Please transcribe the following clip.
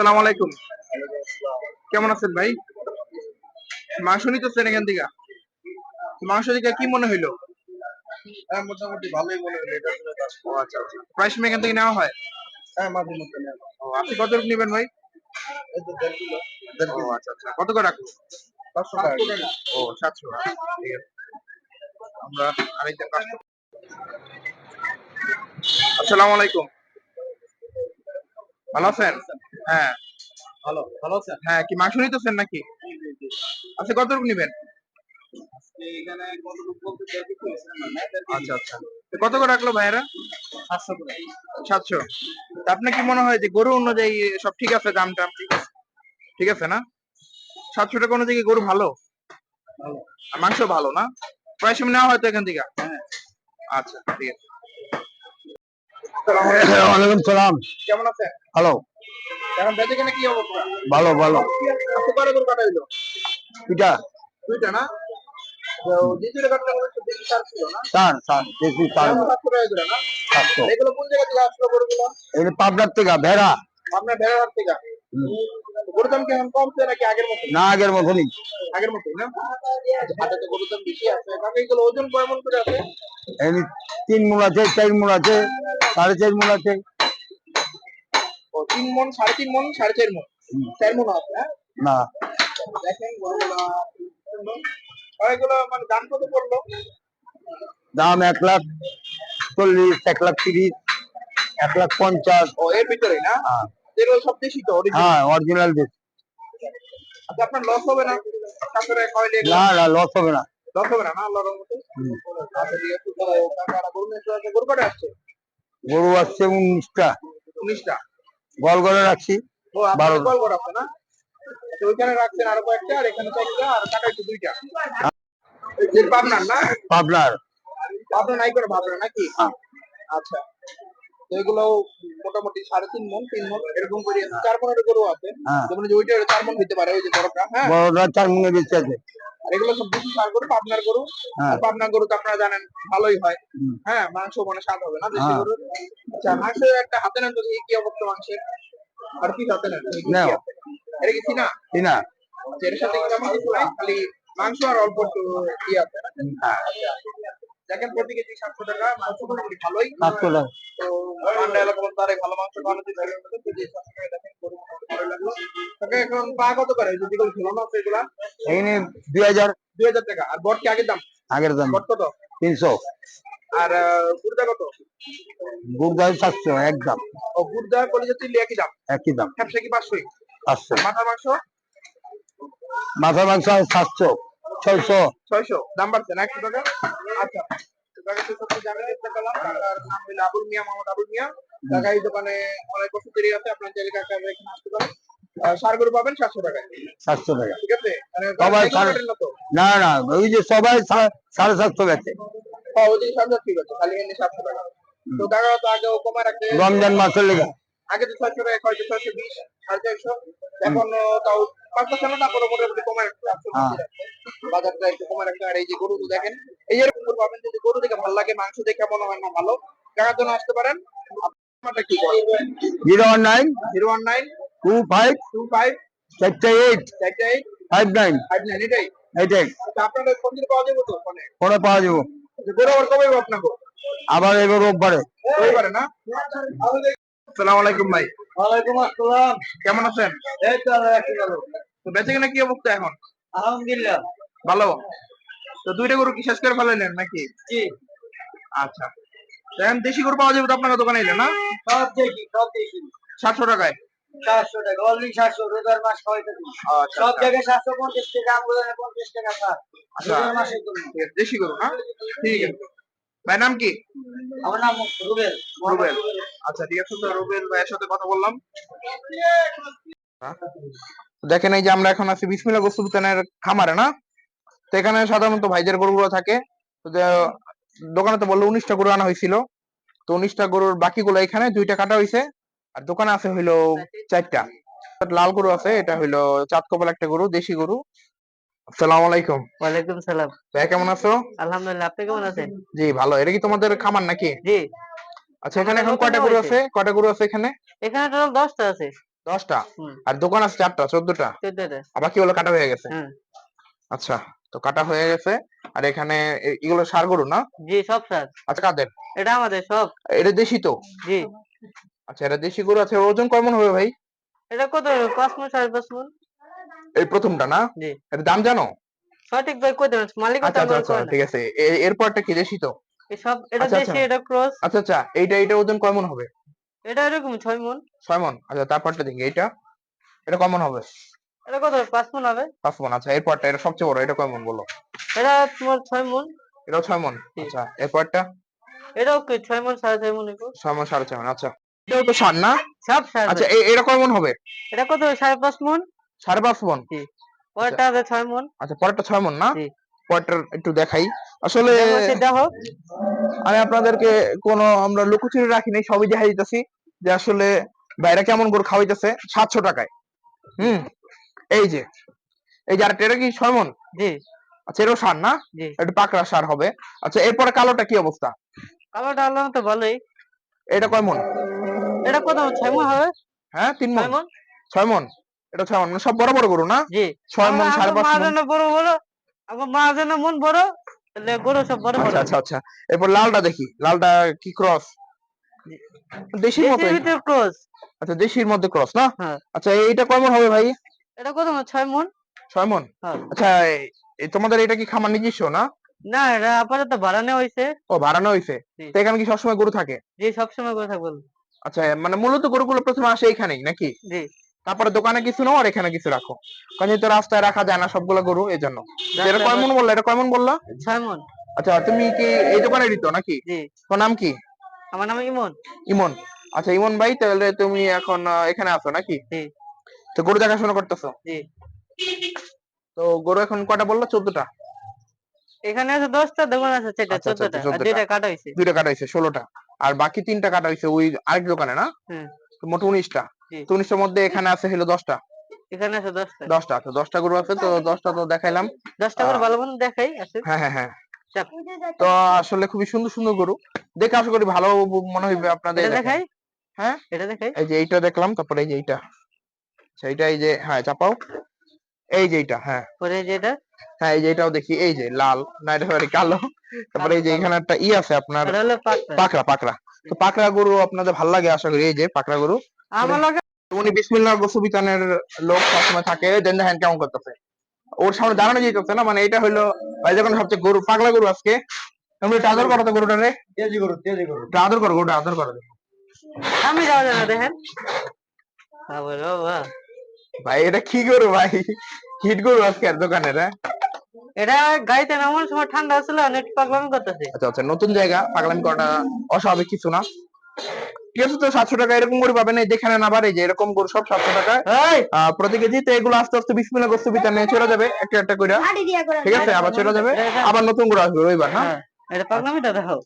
আসসালামু আলাইকুম। কেমন আছেন ভাই? মাংস নিতেছেন এখান থেকে? মাংস থেকে কি মনে হইল? হ্যাঁ মোটামুটি ভালোই মনে হলো এটা ও আচ্ছা আচ্ছা। এখান থেকে নেওয়া হয়? হ্যাঁ মাঝে মধ্যে নেওয়া হয়। আপনি কত নেবেন ভাই? আচ্ছা আচ্ছা। কত করে রাখব? পাঁচশো টাকা ও সাতশো ঠিক আছে। আমরা আরেকজন আসসালামু আলাইকুম। ভালো আছেন? হ্যাঁ। ভালো ভালো আছেন? হ্যাঁ কি মাংস নিতেছেন নাকি? আচ্ছা কত রূপ নেবেন। আচ্ছা আচ্ছা। কত করে রাখল ভাইয়েরা? সাতশো করে। সাতশো। আপনার কি মনে হয় যে গরু অনুযায়ী সব ঠিক আছে দাম টাম ঠিক আছে? ঠিক আছে না? সাতশো টাকা অনুযায়ী গরু ভালো? ভালো। মাংস ভালো না? প্রায় সময় নেওয়া হয়তো এখান থেকে? হ্যাঁ। আচ্ছা ঠিক আছে। ওয়ালাইকুম সালাম। কেমন আছেন? হ্যালো। এখন বেঁচে কিনা কি অবস্থা ভালো ভালো। আজকে গরু কাটা হইল। দুইটা। দুইটা না? পাবনার থেকে ভেড়া। থেকে? গরুর দাম কমছে নাকি আগের মতো না আগের মতনই আগের মতোই না? হাটে গরুর দাম বেশি আছে। কাকা এগুলো ওজন কেমন করে আছে? তিন মূল আছে চার মূল আছে সাড়ে চার মূল আছে। তিন মন সাড়ে তিন মন সাড়ে চার মন। চার মন আছে হ্যাঁ? না। দেখেন এগুলো মানে দাম কত পড়ল? দাম এক লাখ চল্লিশ এক লাখ তিরিশ এক লাখ পঞ্চাশ। ও এর ভিতরেই না? হ্যাঁ। এগুলো সব দেশি তো হ্যাঁ অরিজিনাল দেশ। আচ্ছা আপনার লস হবে না? লস হবে না। লস হবে না না আল্লাহর রহমতে আচ্ছা ঠিক আছে গরু। আসছে গরু আসছে উনিশটা। উনিশটা। গল করে রাখছি। বারো। আছে না? ওইখানে রাখছেন আরও কয়েকটা আর এখানে চারটা আর কাটা হচ্ছে দুইটা। যে পাবনার না? পাবনার। পাবনা নাই করে ভাবনা নাকি? হ্যাঁ। আচ্ছা। এগুলো মোটামুটি সাড়ে তিন মন তিন মন এরকম করে চার মনের গরু আছে। হ্যাঁ। যেমন যে ওইটা চার মন হইতে পারে ওই যে বড়টা হ্যাঁ। বড়টা চার বেশি আছে। আর এগুলো সব দেশি সার গরু পাবনার গরু। হ্যাঁ। পাবনার গরু তো আপনারা জানেন ভালোই হয়। হ্যাঁ মাংস মানে স্বাদ হবে না দেশি হ্যাঁ। গরুর। আচ্ছা মাংস একটা হাতে নেন তো কি অবস্থা মাংসের আর কি হাতে নেন? এটা কি চিনা চিনা আচ্ছা, এর সাথে খালি মাংস আর অল্প একটু ই আছে হ্যাঁ। দেখেন প্রতি কেজি সাতশো টাকা মাংস মোটামুটি ভালোই? সাতশো টাকা তো ঠান্ডা এলাকা বলতে আরে ভালো মাংস খাওয়ানো দিতে হবে কেজি সাতশো টাকা দেখেন গরু মোটামুটি ভালোই লাগল তাকে এখন পা কত করে? যদি আছে এগুলা? এখানে দুই হাজার। দুই হাজার টাকা। আর বট কি আগের দাম? আগের দাম। বট কত? তিনশো। আর গুড়দা কত? গুড় দাম সাতশো একদম ও গুড়দা কলিজা চিল্লি একই দাম? একই দাম। হ্যাপসা কি পাঁচশোই? পাঁচশো। মাথার মাংস? মাথার মাংস সাতশো। ছয়শো। ছয়শো। দাম বাড়ছে না একশো টাকা? আচ্ছা। আবুল মিয়া মোহাম্মদ আবুল মিয়া। এই দোকানে অনেক বছর দেরি আছে আপনার চাইলে কাকা এখানে আসতে পারেন। আহ, পাবেন সাতশো টাকায়। সাতশো টাকা। ঠিক আছে? মানে সবাই না না ওই যে সবাই সাড়ে সাতশো গেছে। সাতশো খালি সাতশো টাকা। তো কমায় রাখতে। রমজান মাসের লেগে। আগে তো ছয়শো টাকা হয়তো ছয়শো বিশ সাড়ে চারশো এখন তাও না তারপরে মোটামুটি হ্যাঁ। বাজারটা একটু কমায় রাখতে আর এই যে গরু দেখেন এই যে পাবেন যদি গরু দেখে ভালো লাগে মাংস দেখে মনে হয় না ভালো জন্য আসতে পারেন। Zero one nine zero one nine two five two five চারটে এইট চারটে eight five nine five nine এটাই। এইটাই আচ্ছা আপনাদের ফোন দিলে পাওয়া যাবে তো ফোনে ফোনে পাওয়া যাব? গরু আবার কবে আপনাকে? আবার এবার রোববারে। রবিবারে না? আসসালামু আলাইকুম ভাই। ওয়ালাইকুম আসসালাম। কেমন আছেন? এই তো ভালো। তো বেঁচে কিনা কি অবস্থা এখন? আলহামদুলিল্লাহ। ভালো। তো দুইটা গরু কি শেষ করে ফেলাইলেন নাকি? জি। আচ্ছা। এখন দেশি গরু পাওয়া যাবে তো আপনার দোকানে এলে না? সব দেখি সব সাতশো টাকায়? সাতশো টাকা অনলি সাতশো রোজার মাস খাওয়াইতে আচ্ছা সব আচ্ছা। জায়গায় সাতশো পঞ্চাশ টাকা আমগুলো পঞ্চাশ টাকা দেশি গরু না? ঠিক আছে। ভাই নাম কি? আমার নাম রুবেল। রুবেল। আচ্ছা ঠিক আছে তো রুবেল ভাইয়ের সাথে কথা বললাম। দেখেন এই যে আমরা এখন আছি বিসমিল্লা গোস্ত খামারে না? তো এখানে সাধারণত ভাইদের গরুগুলো থাকে। তো দোকানে তো বলল উনিশটা গরু আনা হয়েছিল। তো উনিশটা গরুর বাকিগুলো এখানে দুইটা কাটা হয়েছে আর দোকানে আছে হইল চারটা। লাল গরু আছে এটা হইল চাঁদ কপাল একটা গরু দেশি গরু। আসসালামু আলাইকুম। ওয়ালাইকুম সালাম। ভাই কেমন আছো? আলহামদুলিল্লাহ আপনি কেমন আছেন? জি ভালো। এটা কি তোমাদের খামার নাকি? জি। আচ্ছা এখানে এখন কয়টা গরু আছে? কয়টা গরু আছে এখানে? এখানে টোটাল দশটা আছে। দশটা? হুম। আর দোকান আছে চারটা চোদ্দটা? চোদ্দটা। আর বাকি গুলো কাটা হয়ে গেছে? হ্যাঁ। আচ্ছা তো কাটা হয়ে গেছে। আর এখানে এগুলো সার গরু না? জি সব স্যার আচ্ছা কাদের? এটা আমাদের সব। এটা দেশি তো? জি। আচ্ছা এটা দেশি গরু আছে ওজন কেমন হবে ভাই? এটা কত পাঁচ মন সাড়ে পাঁচ মন? এই প্রথমটা না? এটা দাম জানো? সঠিক ভাই কই দেবেন মালিক আচ্ছা আচ্ছা আচ্ছা ঠিক আছে। এরপরটা কি দেশি তো? সব এটা আচ্ছা, দেশি আচ্ছা। এটা ক্রস। আচ্ছা আচ্ছা এইটা এইটা ওজন কেমন হবে? এটা এরকম ছয় মন। ছয় মন? আচ্ছা তারপরটা দেখি এইটা? এটা কেমন হবে? এটা কত পাঁচ মন হবে। পাঁচ মন আচ্ছা এরপরটা এটা সবচেয়ে বড় এটা কেমন বলো? এটা তোমার ছয় মন। এটাও ছয় মন? জি। আচ্ছা এরপরটা? এটাও কি ছয় মন সাড়ে ছয় মন এরকম। ছয় মন সাড়ে ছয় মন আচ্ছা। এটাও তো সার না? সব সাড়ে আচ্ছা এটা কেমন হবে? এটা কত সাড়ে পাঁচ মন? সাড়ে পাঁচ মন? পরেরটা আছে ছয় মন। আচ্ছা পরেরটা ছয় মন না? পরেরটা একটু দেখাই। আসলে আমি আপনাদেরকে কোনো আমরা লুকোচুরি রাখি নাই সবই দেখাই দিতেছি যে আসলে বাইরে কেমন করে খাওয়াইতেছে সাতশো টাকায়। হুম? এই যে এই যে আরেকটা এটা কি ছয় মন? জি। আচ্ছা এটাও সার না? একটু পাকড়া সার হবে। আচ্ছা এরপরে কালোটা কি অবস্থা? কালোটা আল্লাহ তো ভালোই। এটা কয় মন? এটা কত ছয় মন হবে? হ্যাঁ তিন মন? ছয় মন। এটা ছয় মন সব বড় বড় গরু না? জি। ছয় মন সাড়ে পাঁচ মন। বড় বড় আমার মা যেন মন বড় তাহলে গরু সব বড় বড়। আচ্ছা আচ্ছা আচ্ছা। এরপর লালটা দেখি। লালটা কি ক্রস দেশির মতো ক্রস আচ্ছা দেশির মধ্যে ক্রস না? হ্যাঁ। আচ্ছা এইটা কেমন হবে ভাই? এটা কত মন? ছয় মন? ছয় মন? হ্যাঁ। আচ্ছা তোমাদের এটা কি খামার নিজস্ব না? না এটা আপাতত বাড়ানো হয়েছে। ও বাড়ানো হয়েছে? তো এখানে কি সবসময় গরু থাকে? জি সবসময় করে থাকব আচ্ছা মানে মূলত গরুগুলো প্রথমে আসে এখানেই নাকি? জি। তারপরে দোকানে কিছু নাও আর এখানে কিছু রাখো। কারণ যেহেতু রাস্তায় রাখা যায় না সবগুলো গরু এই জন্য। এটা কয় মন বলল? এটা কয় মন বলল? ছয় মন। আচ্ছা তুমি কি এই দোকানে দিত নাকি? তোমার নাম কি? আমার নাম ইমন। ইমন। আচ্ছা ইমন ভাই তাহলে তুমি এখন এখানে আছো নাকি? তো গরু দেখাশোনা করতেছো? তো গরু এখন কটা বলল? চোদ্দটা? এখানে আছে দশটা দোকান আছে সেটা আচ্ছা, আচ্ছা, চোদ্দটা। দুইটা কাটা হয়েছে দুইটা কাটা হয়েছে ষোলোটা। আর বাকি তিনটা কাটা হয়েছে ওই আরেক দোকানে না? মোট উনিশটা। তো উনিশটার মধ্যে এখানে আছে হলো দশটা। এখানে আছে দশটা। দশটা তো দশটা গরু আছে তো দশটা তো দেখাইলাম। দশটা করে ভালো মতো দেখাই আছে? হ্যাঁ হ্যাঁ হ্যাঁ। তো আসলে খুবই সুন্দর সুন্দর গরু। দেখে আশা করি ভালো মনে হইবে আপনাদের এটা দেখাই? হ্যাঁ? এটা দেখাই? এই যে এইটা দেখলাম তারপরে এই যে এইটা। আচ্ছা, এইটা এই যে হ্যাঁ চাপাও। এই যে এইটা হ্যাঁ। পরে যেটা হ্যাঁ এই যে এটাও দেখি এই যে লাল না এটা কালো। তারপরে এই যে এখানে একটা ই আছে আপনার এটা পাকড়া পাকড়া। তো পাকড়া গরু আপনাদের ভালো লাগে আশা করি এই যে পাকড়া গরু। আমার লগে উনি বিসমিল্লাহ গোসুবিতানের লোক সবসময় থাকে দেন দেখেন কেমন করতেছে। ওর সামনে দাঁড়ানো যেতেছে না মানে এটা হলো ভাই যখন সবচেয়ে গরু পাগলা গরু আজকে। তুমি একটু আদর করো তো গরুটা রে তেজি করো তেজি করো একটু আদর করো গরুটা আদর করো। আমি যাওয়া না দেখেন। ভাই এটা কি গরু ভাই? হিট গরু আজকে আর দোকানে রে এটা গাড়িতে নামার সময় ঠান্ডা ছিল অনেক পাগলামি করতেছে। আচ্ছা আচ্ছা নতুন জায়গা পাগলামি করাটা অস্বাভাবিক কিছু না। ঠিক আছে তো সাতশো টাকা এরকম করে পাবেন। এই যেখানে না বাড়ে যে এরকম করে সব সাতশো টাকা। প্রতি কেজি তো এগুলো আস্তে আস্তে বিশ মিলা গোস্ত গোসুবিতা নিয়ে চলে যাবে একটা একটা করে ঠিক আছে আবার চলে যাবে আবার নতুন করে আসবে রবিবার হ্যাঁ? এটা পাগলামিটা দেখো